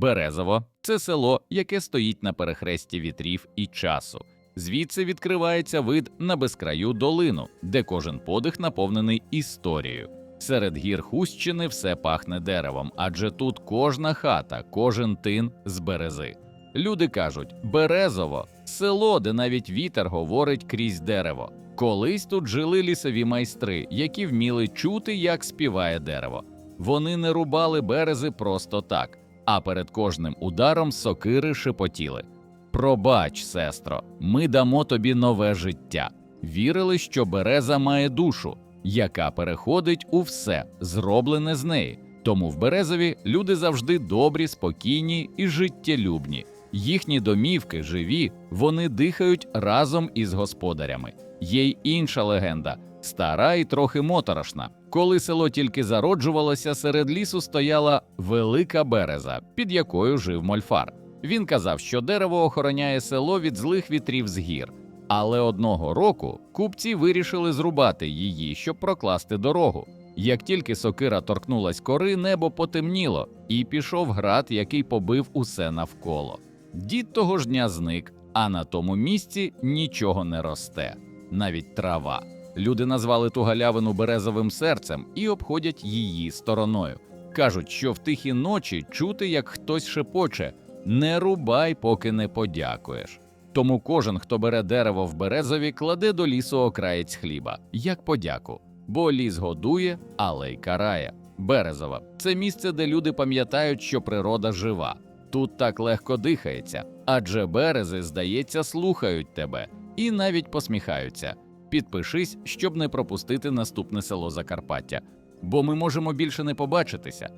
Березово це село, яке стоїть на перехресті вітрів і часу. Звідси відкривається вид на безкраю долину, де кожен подих наповнений історією. Серед гір Хустщини все пахне деревом, адже тут кожна хата, кожен тин з берези. Люди кажуть: Березово село, де навіть вітер говорить крізь дерево. Колись тут жили лісові майстри, які вміли чути, як співає дерево. Вони не рубали берези просто так, а перед кожним ударом сокири шепотіли. Пробач, сестро, ми дамо тобі нове життя. Вірили, що береза має душу, яка переходить у все, зроблене з неї. Тому в Березові люди завжди добрі, спокійні і життєлюбні. Їхні домівки живі, вони дихають разом із господарями. Є й інша легенда, стара і трохи моторошна. Коли село тільки зароджувалося, серед лісу стояла велика береза, під якою жив мольфар. Він казав, що дерево охороняє село від злих вітрів з гір. Але одного року купці вирішили зрубати її, щоб прокласти дорогу. Як тільки сокира торкнулась кори, небо потемніло, і пішов град, який побив усе навколо. Дід того ж дня зник, а на тому місці нічого не росте, навіть трава. Люди назвали ту галявину березовим серцем і обходять її стороною. Кажуть, що в тихі ночі чути, як хтось шепоче: не рубай, поки не подякуєш. Тому кожен, хто бере дерево в березові, кладе до лісу окраєць хліба, як подяку. Бо ліс годує, але й карає. Березова це місце, де люди пам'ятають, що природа жива. Тут так легко дихається, адже берези, здається, слухають тебе і навіть посміхаються. Підпишись, щоб не пропустити наступне село Закарпаття, бо ми можемо більше не побачитися.